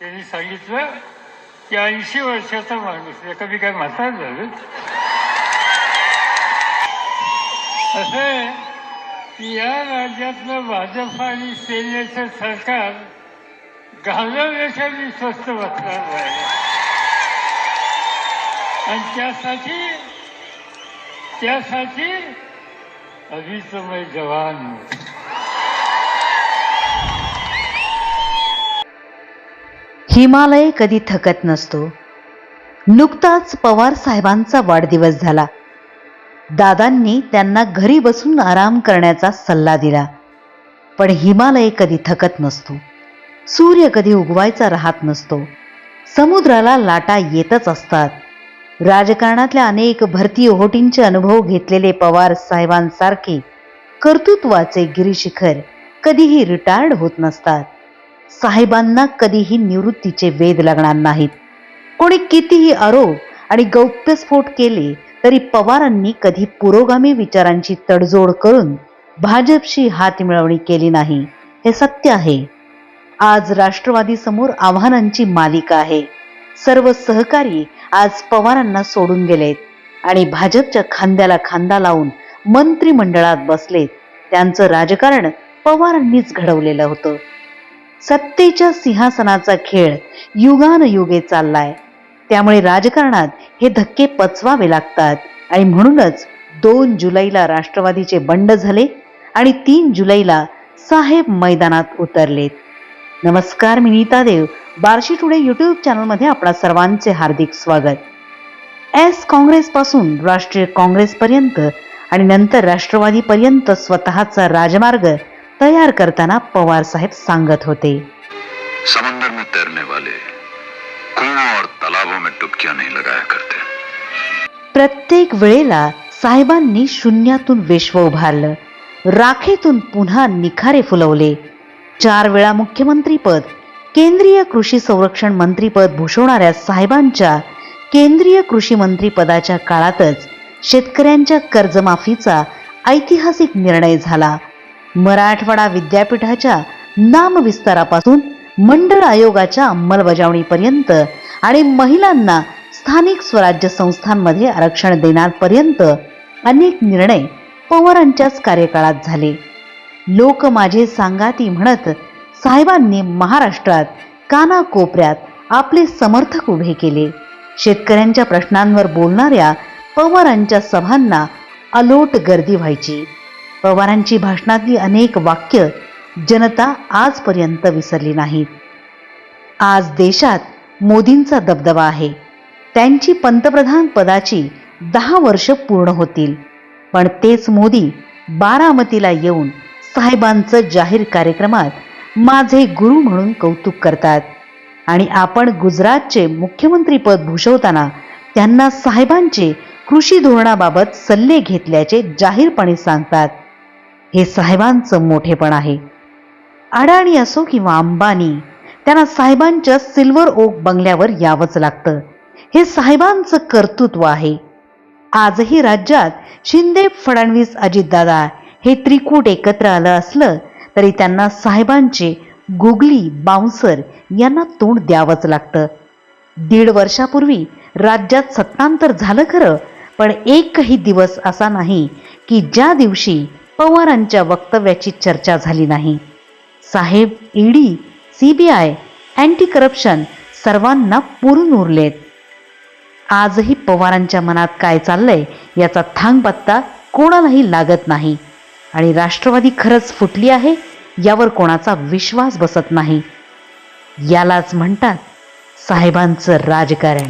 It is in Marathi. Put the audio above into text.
त्यांनी सांगितलं की ऐंशी वर्षाचा माणूस एका मी काय म्हातार झालं. असं की या राज्यातलं भाजप आणि सेनेचं सरकार घालवण्याच्या मी स्वस्त बसणार नाही आणि त्यासाठी त्यासाठी अभिचमय जवान. हिमालय कधी थकत नसतो. नुकताच पवार साहेबांचा वाढदिवस झाला. दादांनी त्यांना घरी बसून आराम करण्याचा सल्ला दिला. पण हिमालय कधी थकत नसतो. सूर्य कधी उगवायचा राहत नसतो. समुद्राला लाटा येतच असतात. राजकारणातल्या अनेक भरती ओहोटींचे अनुभव घेतलेले पवार साहेबांसारखे कर्तृत्वाचे गिरीशिखर कधीही रिटायर्ड होत नसतात. साहेबांना कधीही निवृत्तीचे वेद लागणार नाहीत. कोणी कितीही आरोप आणि गौप्यस्फोट केले तरी पवारांनी कधी पुरोगामी विचारांची तडजोड करून भाजपशी हात मिळवणी केली नाही. हे सत्य आहे. आज राष्ट्रवादी समोर आव्हानांची मालिका आहे. सर्व सहकारी आज पवारांना सोडून गेलेत आणि भाजपच्या खांद्याला खांदा लावून मंत्रिमंडळात बसलेत. त्यांचं राजकारण पवारांनीच घडवलेलं होतं. सत्तेच्या सिंहासनाचा खेळ युगानयुगे चाललाय. त्यामुळे राजकारणात हे धक्के पचवावे लागतात. आणि म्हणूनच दोन जुलैला राष्ट्रवादीचे बंड झाले आणि तीन जुलैला साहेब मैदानात उतरलेत. नमस्कार मी नीता देव. बार्शी टुडे यूट्यूब चॅनलमध्ये आपणा सर्वांचे हार्दिक स्वागत. एस काँग्रेसपासून राष्ट्रीय काँग्रेसपर्यंत आणि नंतर राष्ट्रवादीपर्यंत स्वतःचा राजमार्ग तयार करताना पवार साहेब सांगत होते. समंदर में तैरने वाले कुओं और तालाबों में डुबकियां नहीं लगाया करते। प्रत्येक वेळेला साहेबांनी शून्यातून विश्व उभारलं. राखेतून पुन्हा निखारे फुलवले. चार वेळा मुख्यमंत्रीपद केंद्रीय कृषी संरक्षण मंत्रीपद भूषवणाऱ्या साहेबांच्या केंद्रीय कृषी मंत्रीपदाच्या काळातच शेतकऱ्यांच्या कर्जमाफीचा ऐतिहासिक निर्णय झाला. मराठवाडा विद्यापीठाच्या नामविस्तारापासून मंडळ आयोगाच्या अंमलबजावणीपर्यंत आणि महिलांना स्थानिक स्वराज्य संस्थांमध्ये आरक्षण देण्यापर्यंत अनेक निर्णय पवारांच्याच कार्यकाळात झाले. लोक माझे सांगाती म्हणत साहेबांनी महाराष्ट्रात कानाकोपऱ्यात आपले समर्थक उभे केले. शेतकऱ्यांच्या प्रश्नांवर बोलणाऱ्या पवारांच्या सभांना अलोट गर्दी व्हायची. पवारांची भाषणातली अनेक वाक्य जनता आजपर्यंत विसरली नाहीत. आज देशात मोदींचा दबदबा आहे. त्यांची पंतप्रधान पदाची दहा वर्ष पूर्ण होतील. पण तेच मोदी बारामतीला येऊन साहेबांचं जाहीर कार्यक्रमात माझे गुरु म्हणून कौतुक करतात. आणि आपण गुजरातचे मुख्यमंत्रीपद भूषवताना त्यांना साहेबांचे कृषी धोरणाबाबत सल्ले घेतल्याचे जाहीरपणे सांगतात. हे साहेबांचं मोठेपण आहे. अडाणी असो किंवा अंबानी त्यांना साहेबांच्या सिल्वर ओक बंगल्यावर यावंच लागतं. हे साहेबांचं कर्तृत्व आहे. आजही राज्यात शिंदे फडणवीस अजितदादा हे त्रिकूट एकत्र आलं असलं तरी त्यांना साहेबांचे गुगली बाउन्सर यांना तोंड द्यावंच लागतं. दीड वर्षापूर्वी राज्यात सत्तांतर झालं खरं पण एकही दिवस असा नाही की ज्या दिवशी पवारांच्या वक्तव्याची चर्चा झाली नाही. साहेब ईडी सीबीआय अँटी करप्शन सर्वांना पुरून उरलेत. आजही पवारांच्या मनात काय चाललंय याचा थांगपत्ता कोणालाही लागत नाही. आणि राष्ट्रवादी खरंच फुटली आहे यावर कोणाचा विश्वास बसत नाही. यालाच म्हणतात साहेबांचं राजकारण.